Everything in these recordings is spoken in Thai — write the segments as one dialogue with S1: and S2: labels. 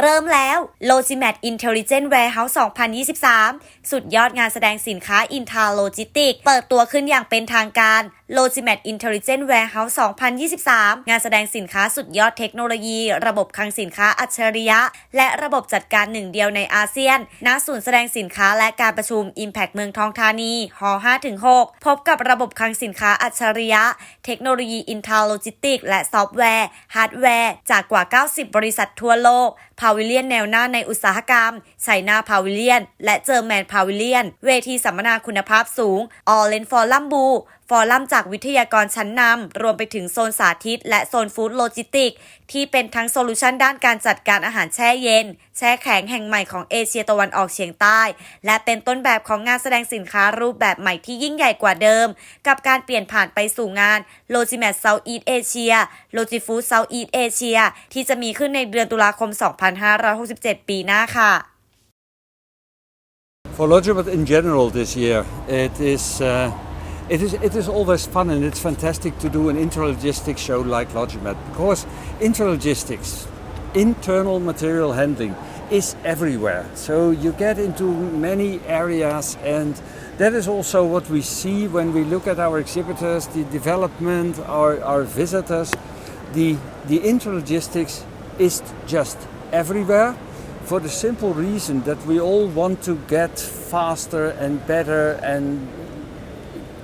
S1: เริ่มแล้ว Logimat Intelligent Warehouse 2023 สุดยอดงานแสดงสินค้า Inta Logistics เปิดตัวขึ้นอย่างเป็นทางการ Logimat Intelligent Warehouse 2023 งานแสดงสินค้าสุดยอดเทคโนโลยี ระบบคลังสินค้าอัจฉริยะ และระบบจัดการหนึ่งเดียวในอาเซียน ณ ศูนย์แสดงสินค้าและการประชุม Impact เมืองทองธานีห5-6 พบกับระบบคลังสินค้าอัจฉริยะ เทคโนโลยี Inta Logistics และซอฟต์แวร์ฮาร์ดแวร์จากกว่า 90 บริษัททั่วโลก พาวิเลียนแนวหน้าในอุตสาหกรรมไชน่าพาวิเลียน และเจอร์แมนพาวิเลียน เวทีสัมมนาคุณภาพสูงออเลนฟอร์ลัมบู อรัมจากวิทยากรชั้นนำรวมไปถึงโซนสาธิต และโซนฟู้ดโลจิสติก ที่เป็นทั้งโซลูชันด้านการจัดการอาหารแช่เย็น แช่แข็งแห่งใหม่ของเอเชียตะวันออกเฉียงใต้ และเป็นต้นแบบของงานแสดงสินค้ารูปแบบใหม่ที่ยิ่งใหญ่กว่าเดิม กับการเปลี่ยนผ่านไปสู่งาน Logimat Southeast Asia Logifood Southeast Asia ที่จะมีขึ้นในเดือนตุลาคม 2567 ปีหน้าค่ะ
S2: For Logimat in general this year, it is, uh, it is it is always fun and it's fantastic to do an intralogistics show like Logimat because intralogistics, internal material handling, is everywhere. So you get into many areas and that is also what we see when we look at our exhibitors, the development, our, our visitors. The, the intralogistics is just everywhere for the simple reason that we all want to get faster and better and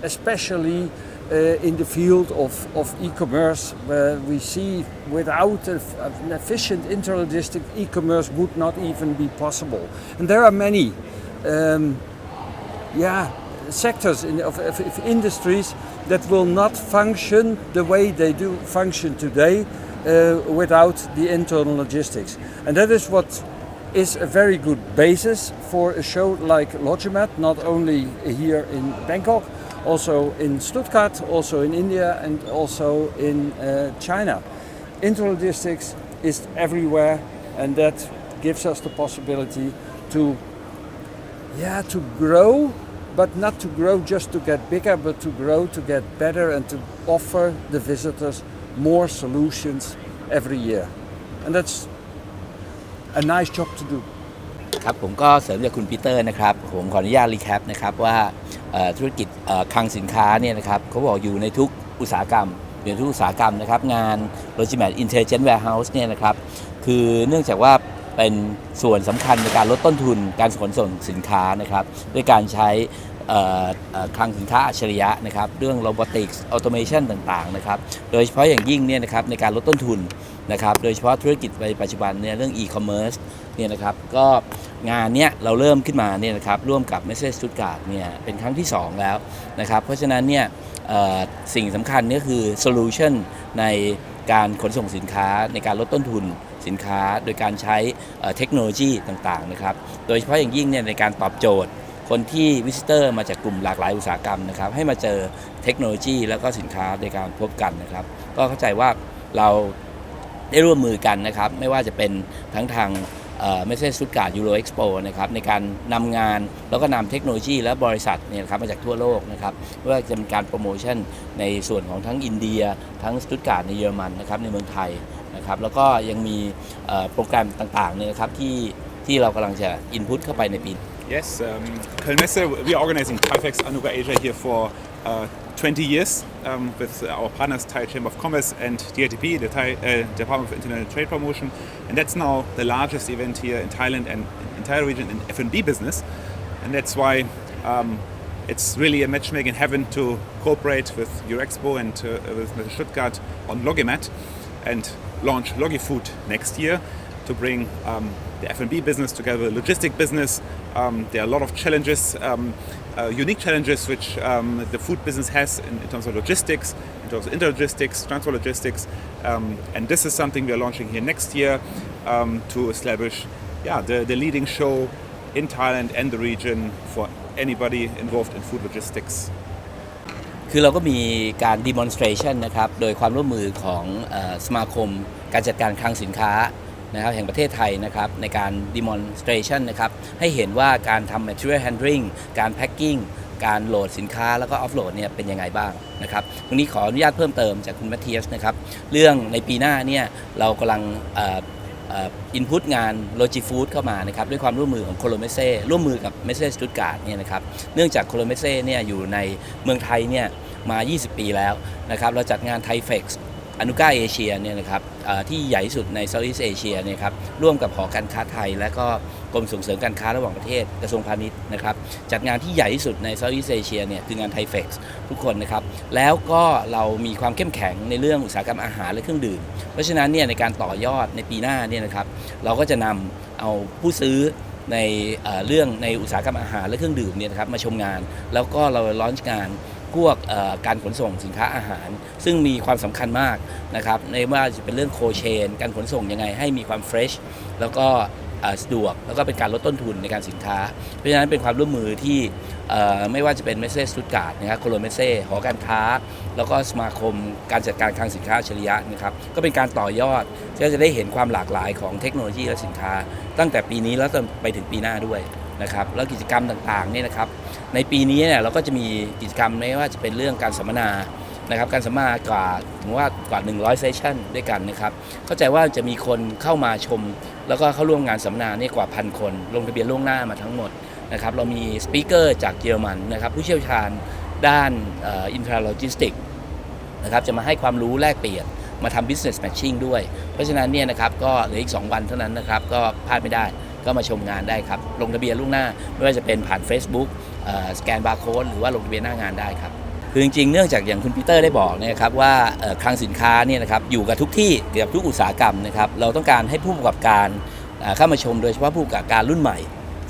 S2: especially uh, in the field of, of e-commerce where we see without a, an efficient intralogistic e-commerce would not even be possible. And there are many um, yeah, sectors in, of, of, of industries that will not function the way they do function today uh, without the internal logistics. And that is what is a very good basis for a show like Logimat, not only here in Bangkok, also in Stuttgart, also in India, and also in uh, China. Intralogistics is everywhere, and that gives us the possibility to, yeah, to grow, but not to grow just to get bigger, but to grow to get better and to offer the visitors more solutions every year, and that's a nice job to do.
S3: ครับผมก็เสริมจากคุณปีเตอร์นะครับ ผมขออนุญาตรีแคปนะครับว่าเอ่อ ธุรกิจคลังสินค้าเนี่ยนะครับเขาบอกอยู่ในทุกอุตสาหกรรมอยู่ในทุกอุตสาหกรรมนะครับ งาน Logimat Intelligent Warehouse เนี่ยนะครับ คือเนื่องจากว่าเป็นส่วนสำคัญในการลดต้นทุนการขนส่งสินค้านะครับ ด้วยการใช้ คลังสินค้าอัจฉริยะนะครับเรื่อง robotics automation ต่างๆนะครับโดยเฉพาะอย่างยิ่งเนี่ยนะครับในการลดต้นทุนนะครับโดยเฉพาะธุรกิจในปัจจุบันเนี่ยเรื่อง e-commerce เนี่ยนะครับก็งานเนี้ยเราเริ่มขึ้นมาเนี่ยนะครับร่วมกับเมสเซส t ุ t การ์ดเนี่ยเป็นครั้งที่ 2 แล้วนะครับเพราะฉะนั้นเนี่ยสิ่งสำคัญเนี่ยคือโซลูชันในการขนส่งสินค้าในการลดต้นทุนสินค้า โดยการใช้เอ่อเทคโนโลยีต่างๆนะครับโดยเฉพาะอย่างยิ่งเนี่ยในการตอบโจทย์ คนที่วิสิเตอร์มาจากกลุ่มหลากหลายอุตสาหกรรมนะครับ ให้มาเจอเทคโนโลยี แล้วก็สินค้าในการพบกันนะครับ ก็เข้าใจว่าเราได้ร่วมมือกันนะครับ ไม่ว่าจะเป็นทั้งทางไม่ใช่สุดการ์ยูโรเอ็กซ์โปนะครับในการนำงานแล้วก็นำเทคโนโลยีและบริษัทเนี่ยครับมาจากทั่วโลกนะครับไม่ว่าจะเป็นการโปรโมชั่นในส่วนของทั้งอินเดีย ทั้งสตุตการ์ดในเยอรมันนะครับในเมืองไทยนะครับแล้วก็ยังมีเอ่อโปรแกรมต่างๆเนี่ยครับที่ที่เรากำลังจะอินพุตเข้าไปในปี
S4: Yes, um, Kölnmesse, we are organizing TIFEX Anuga Asia here for uh, 20 years um, with our partners Thai Chamber of Commerce and DITP, the Thai uh, Department of International Trade Promotion. And that's now the largest event here in Thailand and entire region in F&B business. And that's why um, it's really a match made in heaven to cooperate with Eurexpo and uh, with. Stuttgart on Logimat and launch Logifood next year to bring um, the F&B business together with the logistic business. Um, there are a lot of challenges, um, uh, unique challenges which um, the food business has in, in terms of logistics, in terms of interlogistics, transport logistics, um, and this is something we are launching here next year um, to establish, yeah, the, the leading show in Thailand and the region for anybody involved in food logistics.
S3: คือเราก็มีการ demonstration นะครับ โดยความร่วมมือของเออสมาคมการจัดการคลังสินค้า นะครับแห่งประเทศไทยนะครับในการ demonstration นะครับให้เห็นว่าการทำ material handling การ packing การโหลดสินค้าแล้วก็ offload เนี่ยเป็นยังไงบ้างนะครับวันนี้ขออนุญาตเพิ่มเติมจากคุณแมทเทียสนะครับเรื่องในปีหน้าเนี่ยเรากำลังอินพุตงานโลจิฟู้ดเข้ามานะครับด้วยความร่วมมือของโคโลเมเซ่ร่วมมือกับเมเซ่สตุตการ์ดเนี่ยนะครับเนื่องจากโคโลเมเซ่เนี่ยอยู่ในเมืองไทยเนี่ยมา 20 ปีแล้วนะครับเราจัดงานไทเฟกซ์อนุก้าเอเชียเนี่ยนะครับ ที่ใหญ่สุดในเซาท์อีสเอเชียเนี่ยครับร่วมกับหอการค้าไทย และก็กรมส่งเสริมการค้าระหว่างประเทศกระทรวงพาณิชย์นะครับจัดงานที่ใหญ่ที่สุดในเซาท์อีสเอเชียเนี่ยคืองานไทเฟกซ์ทุกคนนะครับแล้วก็เรามีความเข้มแข็งในเรื่องอุตสาหกรรมอาหารและเครื่องดื่ม เพราะฉะนั้นเนี่ยในการต่อยอดในปีหน้าเนี่ยนะครับเราก็จะนำเอาผู้ซื้อในเอ่อเรื่องในอุตสาหกรรมอาหารและเครื่องดื่มเนี่ยนะครับมาชมงาน แล้วก็เราล้อนงาน พวกการขนส่งสินค้าอาหาร ซึ่งมีความสำคัญมากนะครับในว่าจะเป็นเรื่องโคเชน การขนส่งยังไงให้มีความเฟรชแล้วก็สะดวก แล้วก็เป็นการลดต้นทุนในการสินค้า เพราะฉะนั้นเป็นความร่วมมือที่ไม่ว่าจะเป็นเมสเซสตุตการ์ดนะครับโคโลเมสเซ่หอการค้า แล้วก็สมาคมการจัดการคลังสินค้าอัจฉริยะนะครับก็เป็นการต่อยอดที่จะได้เห็นความหลากหลายของเทคโนโลยีและสินค้า ตั้งแต่ปีนี้แล้วจนไปถึงปีหน้าด้วย นะครับแล้วกิจกรรมต่างๆเนี่ยนะครับในปีนี้เนี่ยเราก็จะมีกิจกรรมไม่ว่าจะเป็นเรื่องการสัมมนานะครับการสัมมนากว่าถึงว่ากว่า 100 เซสชั่นด้วยกันนะครับเข้าใจว่าจะมีคนเข้ามาชม แล้วก็เข้าร่วมงานสัมมนาเนี่ยกว่าพันคน ลงทะเบียนล่วงหน้ามาทั้งหมดนะครับเรามีสปีกเกอร์จากเยอรมันนะครับผู้เชี่ยวชาญด้านอินทราโลจิสติกนะครับจะมาให้ความรู้แลกเปลี่ยนมาทำ business matching ด้วย เพราะฉะนั้นเนี่ยนะครับก็เหลืออีก 2 วันเท่านั้นนะครับก็พลาดไม่ได้ ก็มาชมงานได้ครับ ลงทะเบียนล่วงหน้า ไม่ว่าจะเป็นผ่าน Facebook สแกนบาร์โค้ดหรือว่าลงทะเบียนหน้างานได้ครับคือจริงๆ เนื่องจากอย่างคุณปีเตอร์ได้บอกเนยครับว่าคลังสินค้าเนี่ยนะครับอยู่กับทุกที่เกี่ยวกับทุกอุตสาหกรรมนะครับเราต้องการให้ผู้ประกอบการเข้ามาชมโดยเฉพาะผู้ประกอบการรุ่นใหม่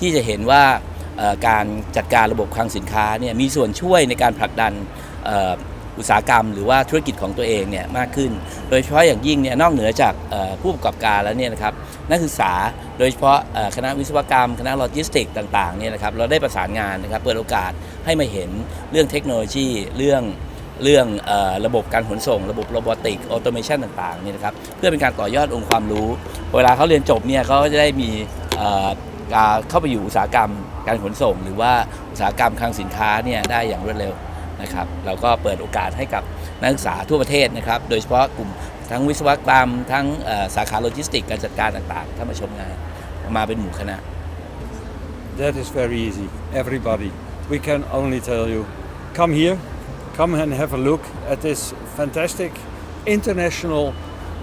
S3: ที่จะเห็นว่าการจัดการระบบคลังสินค้าเนี่ยมีส่วนช่วยในการผลักดัน อุตสาหกรรม หรือว่าธุรกิจของตัวเองเนี่ยมากขึ้น โดยเฉพาะอย่างยิ่งเนี่ยนอกเหนือจากผู้ประกอบการแล้วเนี่ยนะครับนักศึกษาโดยเฉพาะคณะวิศวกรรม คณะโลจิสติกต่างๆเนี่ยนะครับเราได้ประสานงานนะครับเปิดโอกาสให้มาเห็นเรื่องเทคโนโลยีเรื่องเรื่องอระบบการขนส่ง ระบบโรบอติกออโตเมชันต่างๆเนี่ยนะครับเพื่อเป็นการต่อยอดองค์ความรู้ เวลาเขาเรียนจบเนี่ยเขาจะได้มีการเข้าไปอยู่อุตสาหกรรมการขนส่ง หรือว่าอุตสาหกรรมคลังสินค้าเนี่ยได้อย่างรวดเร็ว นะครับเราก็เปิดโอกาสให้กับนักศึกษาทั่วประเทศนะครับ โดยเฉพาะกลุ่มทั้งวิศวกรรม ทั้งสาขาโลจิสติกการจัดการต่างๆ ถ้ามาชมงานมาเป็นหมู่คณะ
S2: That is very easy. Everybody. We can only tell you come here, come and have a look at this fantastic international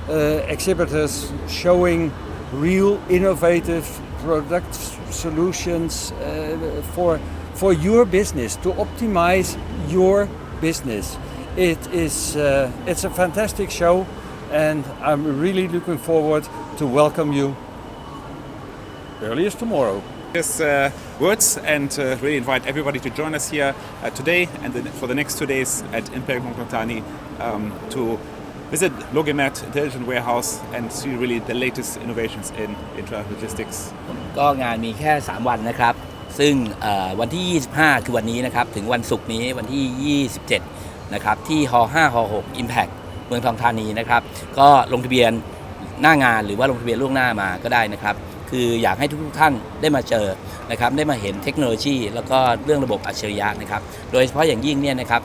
S2: uh, exhibitors showing real innovative product solutions uh, for, for your business to optimize your business. It is uh, it's a fantastic show and I'm really looking forward to welcome you early as tomorrow.
S4: His uh, words and uh, really invite everybody to join us here uh, today and then for the next two days at Impact Montantani um, to visit Logimat Intelligent Warehouse and see really the latest innovations in intralogistics.
S3: ก็งานมีแค่ 3 วันนะครับ ซึ่งวันที่ 25 คือวันนี้นะครับ ถึงวันศุกร์นี้วันที่ 27 นะครับ ที่ฮ5ฮ6 Impact เมืองทองธานีนะครับ ก็ลงทะเบียนหน้างานหรือว่าลงทะเบียนล่วงหน้ามาก็ได้นะครับ คืออยากให้ทุกท่านได้มาเจอนะครับ ได้มาเห็นเทคโนโลยี แล้วก็เรื่องระบบอัจฉริยะนะครับ โดยเฉพาะอย่างยิ่งเนี่ยนะครับ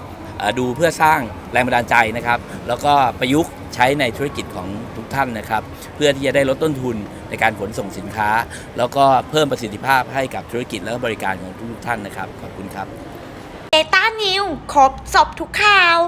S3: ดูเพื่อสร้างแรงบันดาลใจนะครับ แล้วก็ประยุกต์ ใช้ในธุรกิจของทุกท่านนะครับ เพื่อที่จะได้ลดต้นทุนในการขนส่งสินค้า แล้วก็เพิ่มประสิทธิภาพให้กับธุรกิจและบริการของทุกท่านนะครับ ขอบคุณครับ
S1: Data New ครบจบทุกข่าว